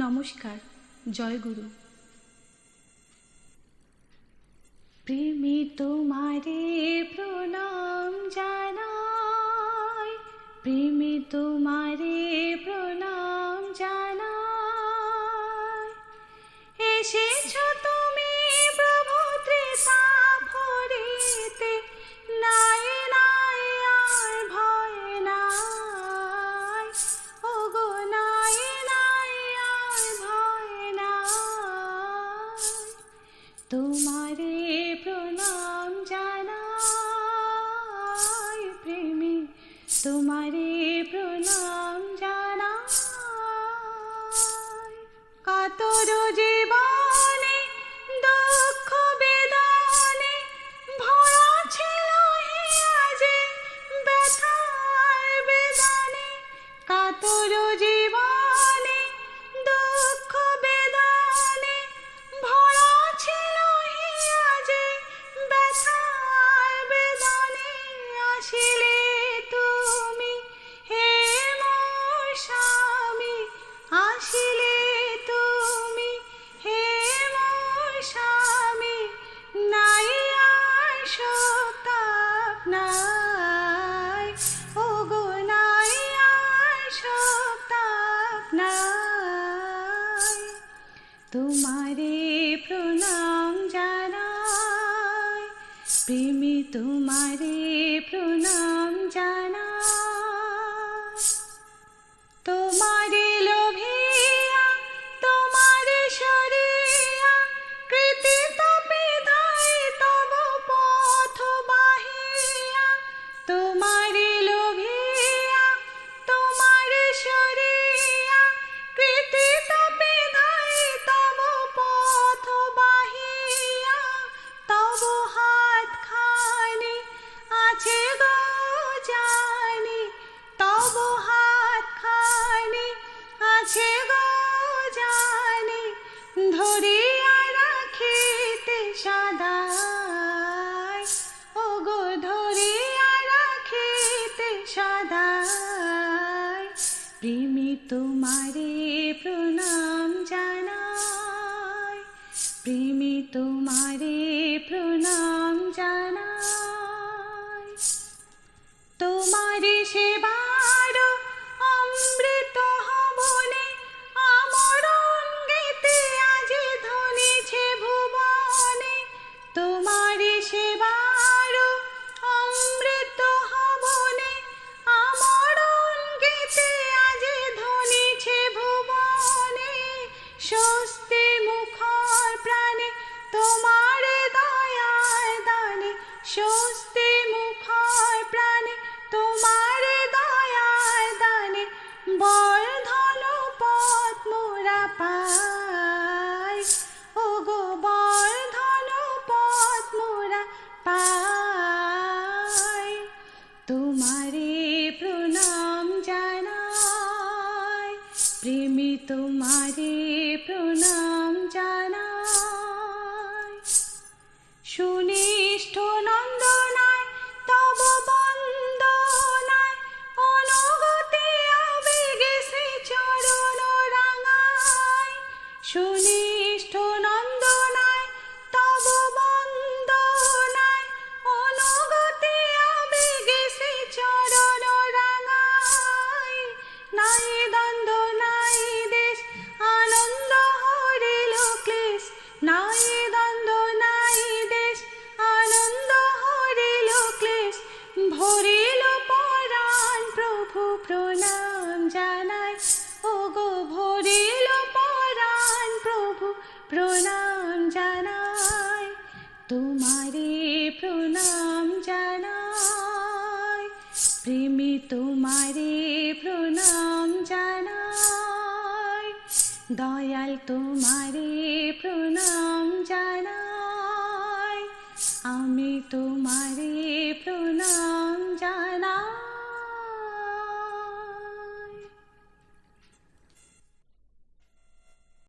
নমস্কার জয়গুরু প্রেমে তোমারে প্রণাম জানাই প্রেমে তোমারে প্রণাম জানাই। এসেছ তো তোমারে প্রণাম জানা কাতর নাই তোমারে প্রণাম জানাই প্রেমী তোমারে প্রণাম জানাই। ধরিয়া রাখিতে সদায় প্রেমী তোমারে প্রণাম জানাই। প্রেমী তোমারে প্রণাম জানাই। তোমার হস্তে মুখায় প্রাণে তোমার দয়ায় দানে বল ধন পথ মোরা পাই। ও গো বল ধন পথ মোরা পাই। তোমাৰে প্ৰণাম জানাই, প্রেমী তোমারে প্রণাম জানাই। তোমারে প্রণাম জানাই। প্রেমী তোমারে প্রণাম জানাই। দয়াল তোমারে প্রণাম জানাই। আমি তোমারে